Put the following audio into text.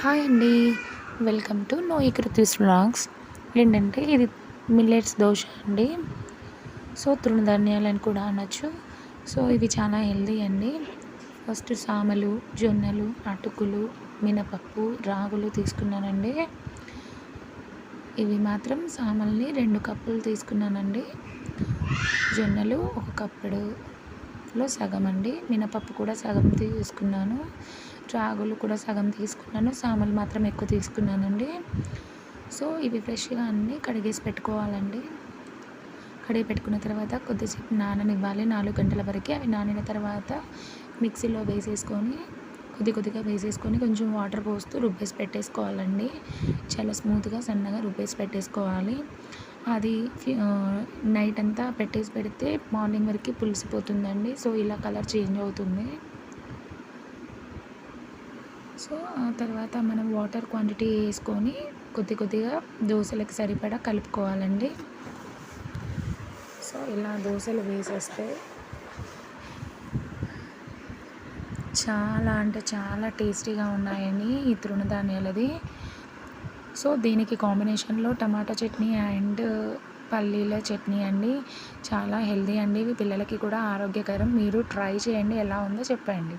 Hi అండి. Welcome to నోయి కృతిస్ వ్లాగ్స్. ఏంటంటే ఇది మిల్లెట్స్ దోశ అండి. సో తృణధాన్యాలను కూడా అనొచ్చు. సో ఇవి చాలా హెల్దీ అండి. ఫస్ట్ సామలు జొన్నలు అటుకులు మినపప్పు రాగులు తీసుకున్నానండి. ఇవి మాత్రం సామల్ని రెండు కప్పులు తీసుకున్నానండి. జొన్నలు ఒక కప్పుడులో సగం అండి. మినపప్పు కూడా సగం తీసుకున్నాను. రాగులు కూడా సగం తీసుకున్నాను. సామలు మాత్రం ఎక్కువ తీసుకున్నానండి. సో ఇవి ఫ్రెష్గా అన్నీ కడిగేసి పెట్టుకోవాలండి. కడిగి పెట్టుకున్న తర్వాత కొద్దిసేపు నాననివ్వాలి. నాలుగు గంటల వరకు అవి నానిన తర్వాత మిక్సీలో వేసేసుకొని కొద్ది కొద్దిగా వేసేసుకొని కొంచెం వాటర్ పోస్తూ రుబ్బేసి పెట్టేసుకోవాలండి. చాలా స్మూత్గా సన్నగా రుబ్బేసి పెట్టేసుకోవాలి. అది నైట్ అంతా పెట్టేసి పెడితే మార్నింగ్ వరకు పులిసిపోతుందండి. సో ఇలా కలర్ చేంజ్ అవుతుంది. సో ఆ తర్వాత మనం వాటర్ క్వాంటిటీ వేసుకొని కొద్ది కొద్దిగా దోశలకు సరిపడా కలుపుకోవాలండి. సో ఇలా దోశలు వేసేస్తే చాలా అంటే చాలా టేస్టీగా ఉన్నాయని ఈ తృణధాన్యాలది. సో దీనికి కాంబినేషన్లో టమాటా చట్నీ అండ్ పల్లీల చట్నీ అండి. చాలా హెల్దీ అండి. ఇవి పిల్లలకి కూడా ఆరోగ్యకరం. మీరు ట్రై చేయండి. ఎలా ఉందో చెప్పండి.